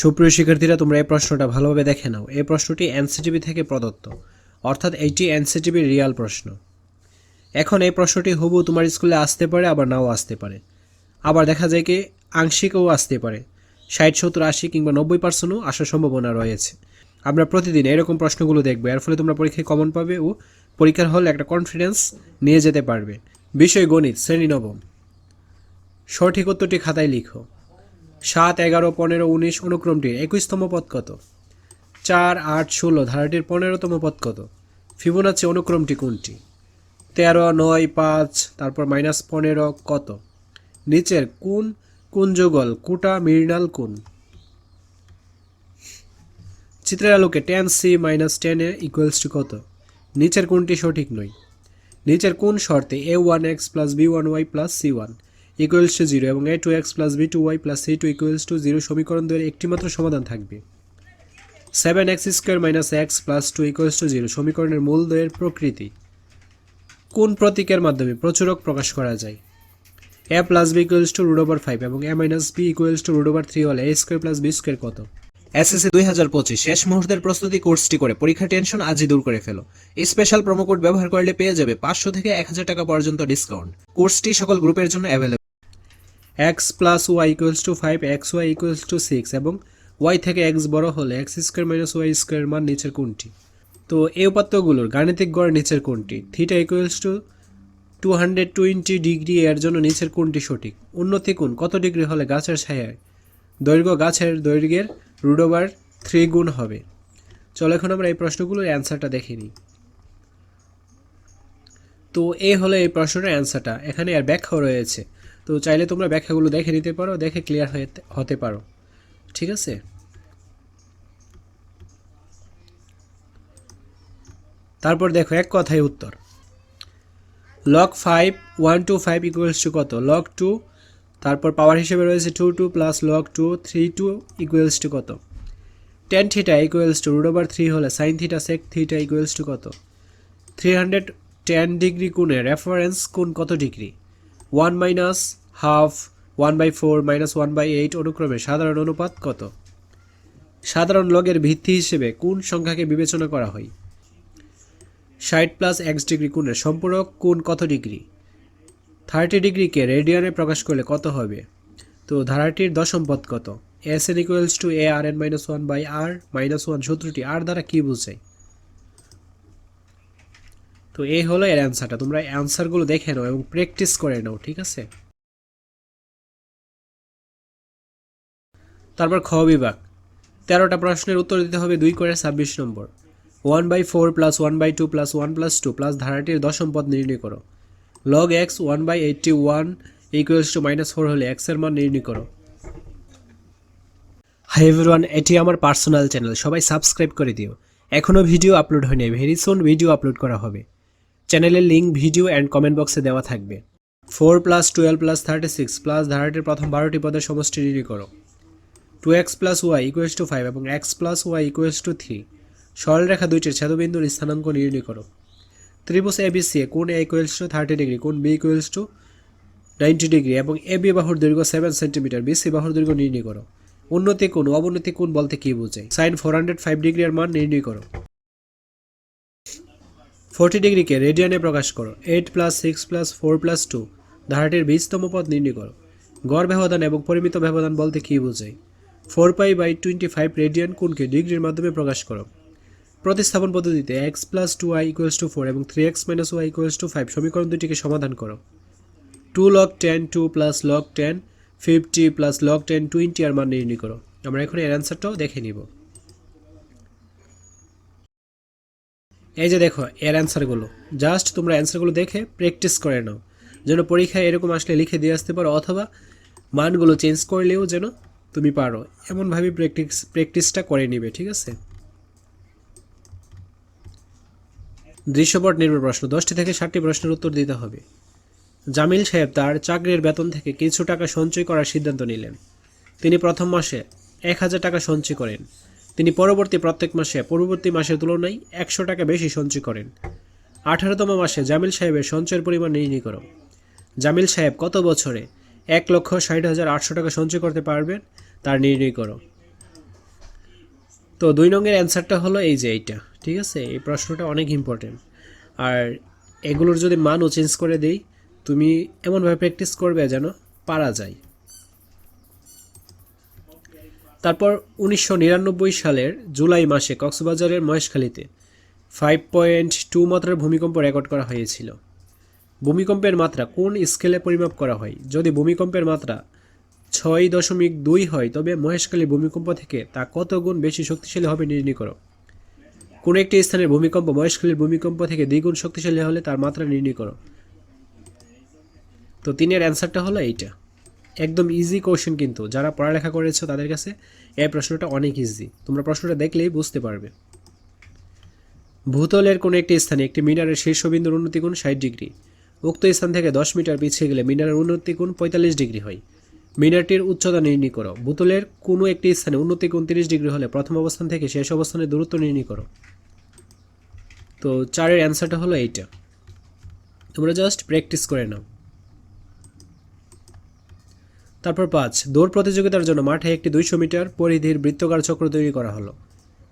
সুপ্রিয় শিক্ষার্থীরা, তোমরা এই প্রশ্নটা ভালোভাবে দেখে নাও। এই প্রশ্নটি এনসিটিভি থেকে প্রদত্ত। অর্থাৎ এইটি এনসিটিভির রিয়াল প্রশ্ন। এখন এই প্রশ্নটি হুবু তোমার স্কুলে আসতে পারে, আবার নাও আসতে পারে। আবার দেখা যায় কি, আংশিকও আসতে পারে। ষাট, সত্তর, আশি কিংবা নব্বই পার্সেন্টও আসার সম্ভাবনা রয়েছে। আমরা প্রতিদিন এরকম প্রশ্নগুলো দেখব। এর ফলে তোমরা পরীক্ষায় কমন পাবে ও পরীক্ষার হলে একটা কনফিডেন্স নিয়ে যেতে পারবে। বিষয় গণিত, শ্রেণি নবম। সঠিক উত্তরটি খাতায় লিখো। সাত, এগারো, পনেরো, উনিশ অনুক্রমটির একুশতম পদ কত? চার, আট, ষোলো, ধারাটির পনেরোতম পদ কত? ফিবোনাচি অনুক্রমটি কোনটি? তেরো, নয়, পাঁচ, তারপর মাইনাস পনেরো কত? নিচের কোন কোন যুগল, কুটা, মৃণাল কোন? চিত্রের আলোকে tan C minus ten A equals to কত? নিচের কোনটি সঠিক নয়? নিচের কোন শর্তে A one X plus B one Y plus C one equals to zero এবং A two X plus B two Y plus C two equals to zero সমীকরণ দ্বয়ের একটিমাত্র সমাধান থাকবে। Seven X square minus X plus two equals to zero সমীকরণের মূল দ্বয়ের প্রকৃতি। কোন প্রতীকের মাধ্যমে প্রচুরক প্রকাশ করা যায়? A plus B equals to root over five এবং A minus B equals to root over three হলে A square plus B square কত? এসএসসি দুই হাজার পঁচিশ শেষ মুহূর্তের প্রস্তুতি কোর্সটি করে পরীক্ষার টেনশন আজই দূর করে ফেলো। স্পেশাল প্রোমো কোড ব্যবহার করলে পেয়ে যাবে পাঁচশো থেকে এক হাজার টাকা পর্যন্ত ডিসকাউন্ট কোর্সটি সকল গ্রুপের জন্য available X plus Y equals to five X Y equals to six এবং ওয়াই থেকে এক্স বড় হলে X square minus Y square মান নিচের কোনটি? তো এই উপাত্তগুলোর গাণিতিক গড় নিচের কোনটি? Theta equals to two hundred twenty degree এর জন্য নিচের কোনটি সঠিক? উন্নতি কোণ কত ডিগ্রি হলে গাছের ছায়ায়? দৈর্ঘ্য গাছের দৈর্ঘ্যের রুট ওভার থ্রি গুণ হবে। চলো এখন আমরা এই প্রশ্নগুলোর অ্যান্সারটা দেখে নিই। তো এই হলো এই প্রশ্নটার অ্যান্সারটা এখানে আর ব্যাখ্যাও রয়েছে। তো চাইলে তোমরা ব্যাখ্যাগুলো দেখে নিতে পারো, দেখে ক্লিয়ার হয়ে হতে পারো। ঠিক আছে? তারপর দেখো এক কথায় উত্তর। Log five one two five equals to কত? লক টু তারপর পাওয়ার হিসেবে রয়েছে two two plus log two three two equals to কত? Tan theta equals to root over three হলে sine theta sec theta equals to কত? Three hundred ten degree কোণে reference কোণ কত degree one minus half one by four minus one by eight অনুক্রমে সাধারণ অনুপাত কত? সাধারণ লগের ভিত্তি হিসেবে কোন সংখ্যাকে বিবেচনা করা হয়? ষাট প্লাস এক্স ডিগ্রি কোণের সম্পূরক কোণ কত ডিগ্রি? থার্টি ডিগ্রিকে রেডিয়ানে প্রকাশ করলে কত হবে? তো ধারাটির দশম পদ কত? S N equals to A R N minus one by R minus one সূত্রটি আর দ্বারা কী বোঝায়? তো এই হলো এর অ্যান্সারটা তোমরা অ্যান্সারগুলো দেখে নাও এবং প্র্যাকটিস করে নাও, ঠিক আছে? তারপর খ বিভাগ। তেরোটা প্রশ্নের উত্তর দিতে হবে দুই করে ছাব্বিশ নম্বর। One by four plus one by two plus one plus two plus ধারাটির দশম পদ নির্ণয় করো। Log X one by eighty one equals to minus four হলে এক্সের মান নির্ণয় করো। হাই এভরিওয়ান এটি আমার পার্সোনাল চ্যানেল সবাই সাবস্ক্রাইব করে দিও। এখনও ভিডিও আপলোড হয়নি ভেরি সুন ভিডিও আপলোড করা হবে। চ্যানেলের লিঙ্ক ভিডিও অ্যান্ড কমেন্ট বক্সে দেওয়া থাকবে। Four plus twelve plus thirty six plus ধারাটির প্রথম বারোটি পদের সমষ্টি নির্ণয় করো। Two X plus Y equals to five এবং X plus Y equals to three সরলরেখা দুইটির ছেদবিন্দুর স্থানাঙ্ক নির্ণয় করো। ত্রিভুজ এবিসি এ কোন A equals to thirty degree কোন B equals to ninety degree এবং এ বি বাহুর দৈর্ঘ্য সেভেন সেন্টিমিটার বিসি বাহুর দৈর্ঘ্য নির্ণয় করো। উন্নতি কোণ, অবনতি কোণ বলতে কি বোঝায়? Sine four hundred five degree এর মান নির্ণয় করো। ফোরটি ডিগ্রিকে রেডিয়ানে প্রকাশ করো। Eight plus six plus four plus two ধারাটির বিশতম পদ নির্ণয় করো। গড় ব্যবধান এবং পরিমিত ব্যবধান বলতে কী বোঝায়? Four pi by twenty five radian কোণকে ডিগ্রির মাধ্যমে প্রকাশ করো। প্রতিস্থাপন পদ্ধতিতে X plus two Y equals to four এবং three X minus Y equals to five সমীকরণ দুটিকে সমাধান করো। Two log ten two plus log ten fifty plus log ten twenty আর মান নির্ণয় করো। আমরা এখন এর অ্যান্সারটাও দেখে নিব। এই যে দেখো, এর অ্যান্সারগুলো জাস্ট তোমরা অ্যান্সারগুলো দেখে প্র্যাকটিস করে নাও। যেন পরীক্ষায় এরকম আসলে লিখে দিয়ে আসতে পারো, অথবা মানগুলো চেঞ্জ করলেও যেন তুমি পারো। এমনভাবে প্র্যাকটিস প্র্যাকটিসটা করে নিবে, ঠিক আছে? দৃশ্যপট নির্ভর প্রশ্ন। দশটি থেকে ষাটটি প্রশ্নের উত্তর দিতে হবে। জামিল সাহেব তার চাকরির বেতন থেকে কিছু টাকা সঞ্চয় করার সিদ্ধান্ত নিলেন। তিনি প্রথম মাসে এক হাজার টাকা সঞ্চয় করেন। তিনি পরবর্তী প্রত্যেক মাসে, পূর্ববর্তী মাসের তুলনায় একশো টাকা বেশি সঞ্চয় করেন। আঠারোতম মাসে জামিল সাহেবের সঞ্চয়ের পরিমাণ নির্ণয় করো। জামিল সাহেব কত বছরে এক লক্ষ ষাট হাজার আটশো টাকা সঞ্চয় করতে পারবেন, তার নির্ণয় করো। তো দুই নঙ্গের অ্যান্সারটা হলো এই যে এইটা, ঠিক আছে? এই প্রশ্নটা অনেক ইম্পর্টেন্ট আর এগুলোর যদি মানও চেঞ্জ করে দেই, তুমি এমনভাবে প্র্যাকটিস করবে যেন পারা যায়। তারপর উনিশশো নিরানব্বই সালের জুলাই মাসে কক্সবাজারের মহেশখালীতে ফাইভ পয়েন্ট টু মাত্রার ভূমিকম্প রেকর্ড করা হয়েছিল। ভূমিকম্পের মাত্রা কোন স্কেলে পরিমাপ করা হয়? যদি ভূমিকম্পের মাত্রা ছয় দশমিক দুই হয়, তবে মহেশখালী ভূমিকম্প থেকে তা কত গুণ বেশি শক্তিশালী হবে নির্ণয় করো। কোনো একটি স্থানের ভূমিকম্প মহেশখালীর ভূমিকম্প থেকে দ্বিগুণ শক্তিশালী হলে তার মাত্রা নির্ণয় করো। তো তিনের অ্যান্সারটা হলো এইটা। একদম ইজি কোশ্চেন কিন্তু, যারা পড়ালেখা করেছ তাদের কাছে এই প্রশ্নটা অনেক ইজি তোমরা প্রশ্নটা দেখলেই বুঝতে পারবে। ভূতলের কোনো একটি স্থানে একটি মিনারের শীর্ষবিন্দুর উন্নতি কোণ ষাট ডিগ্রি। উক্ত স্থান থেকে দশ মিটার পিছিয়ে গেলে মিনারের উন্নতি কোণ পঁয়তাল্লিশ ডিগ্রি হয়। মিনারটির উচ্চতা নির্ণয় করো। বোতলের কোনো একটি স্থানে উন্নতি কোণ তিরিশ ডিগ্রি হলে প্রথম অবস্থান থেকে শেষ অবস্থানের দূরত্ব নির্ণয় করো। তো চারের অ্যান্সারটা হলো এইটা। তোমরা জাস্ট প্র্যাকটিস করে নাও। তারপর পাঁচ, দৌড় প্রতিযোগিতার জন্য মাঠে একটি দুইশো মিটার পরিধির বৃত্তকার চক্র তৈরি করা হলো।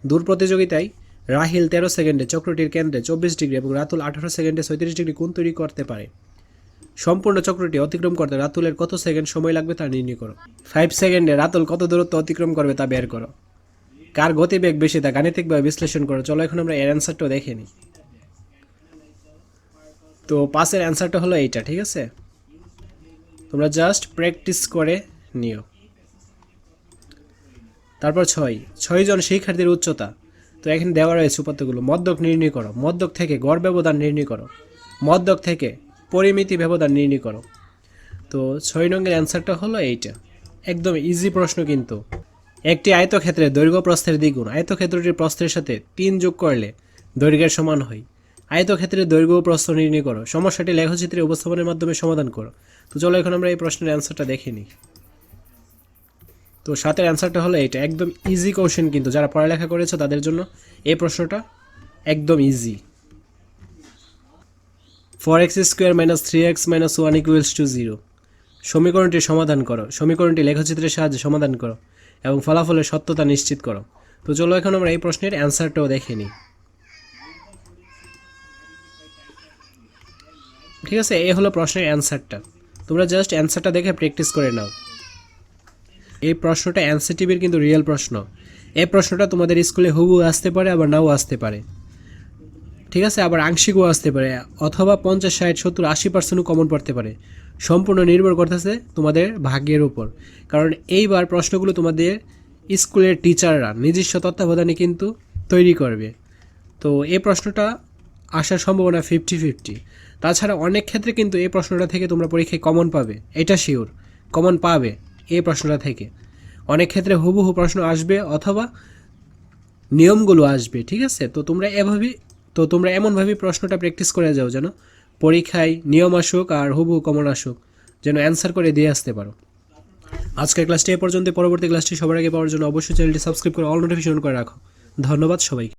দূর প্রতিযোগিতায় রাহিল তেরো সেকেন্ডে চক্রটির কেন্দ্রে চব্বিশ ডিগ্রি এবং রাতুল আঠারো সেকেন্ডে ছয়ত্রিশ ডিগ্রি কোণ তৈরি করতে পারে। সম্পূর্ণ চক্রটি অতিক্রম করতে রাতুলের কত সেকেন্ড সময় লাগবে তা নির্ণয় করো। ফাইভ সেকেন্ডে রাতুল কত দূরত্ব অতিক্রম করবে তা বের করো। কার গতিবেগ বেশি তা গাণিতিকভাবে বিশ্লেষণ করো। চলো এখন আমরা এর অ্যান্সারটাও দেখে নিই। তো পাঁচের অ্যান্সারটা হলো এইটা, ঠিক আছে? তোমরা জাস্ট প্র্যাকটিস করে নিও। তারপর ছয়। ছয় জন শিক্ষার্থীর উচ্চতা। তো এখানে দেওয়া রয়েছে উপাত্তগুলো মদ্যক নির্ণয় করো। মদ্যক থেকে গড় ব্যবধান নির্ণয় করো। মদ্যক থেকে পরিমিতি ব্যবধান নির্ণয় করো। তো ছয় নঙ্গের অ্যান্সারটা হলো এইটা। একদম ইজি প্রশ্ন কিন্তু। একটি আয়তক্ষেত্রের দৈর্ঘ্য প্রস্থের দ্বিগুণ। আয়তক্ষেত্রটির প্রস্থের সাথে তিন যোগ করলে দৈর্ঘ্যের সমান হয়। আয়তক্ষেত্রের দৈর্ঘ্য প্রস্থ নির্ণয় করো। সমস্যাটি লেখচিত্রে উপস্থাপনের মাধ্যমে সমাধান করো। তো চলো এখন আমরা এই প্রশ্নের অ্যান্সারটা দেখে নিই। তো সাতের অ্যান্সারটা হলো এটা। একদম ইজি কোশ্চেন কিন্তু। যারা পড়ালেখা করেছ তাদের জন্য এই প্রশ্নটা একদম easy four X square minus three X minus one equals to zero সমীকরণটি সমাধান করো। সমীকরণটি লেখচিত্রের সাহায্যে সমাধান করো এবং ফলাফলের সত্যতা নিশ্চিত করো। তো চলো এখন আমরা এই প্রশ্নের অ্যান্সারটাও দেখে নিই। ঠিক আছে? এই হলো প্রশ্নের অ্যান্সারটা। তোমরা জাস্ট অ্যান্সারটা দেখে প্র্যাকটিস করে নাও। এই প্রশ্নটা এনসিটিভির কিন্তু রিয়েল প্রশ্ন। এই প্রশ্নটা তোমাদের স্কুলে হুবু আসতে পারে, আবার নাও আসতে পারে। ঠিক আছে? আবার আংশিকও আসতে পারে, অথবা পঞ্চাশ, ষাট, সত্তর, আশি পার্সেন্টও কমন পড়তে পারে। সম্পূর্ণ নির্ভর করতেছে তোমাদের ভাগ্যের উপর। কারণ এইবার প্রশ্নগুলো তোমাদের স্কুলের টিচাররা নিজস্ব তত্ত্বাবধানে কিন্তু তৈরি করবে। তো এই প্রশ্নটা আসার সম্ভাবনা ফিফটি ফিফটি তাছাড়া অনেক ক্ষেত্রে কিন্তু এই প্রশ্নটা থেকে তোমরা পরীক্ষায় কমন পাবে। এটা শিওর কমন পাবে। এই প্রশ্নটা থেকে। অনেক ক্ষেত্রে হুবহু প্রশ্ন আসবে অথবা নিয়মগুলো আসবে, ঠিক আছে? তো তোমরা এভাবেই তো তোমরা এমনভাবেই প্রশ্নটা প্র্যাকটিস করে যাও যেন পরীক্ষায় নিয়ম আসুক আর হুবহু কমন আসুক, যেন অ্যান্সার করে দিয়ে আসতে পারো। আজকের ক্লাসটি এ পর্যন্ত পরবর্তী ক্লাসটি সবার আগে পাওয়ার জন্য অবশ্যই চ্যানেলটি সাবস্ক্রাইব করে অল নোটিফিকেশন করে রাখো। ধন্যবাদ সবাইকে।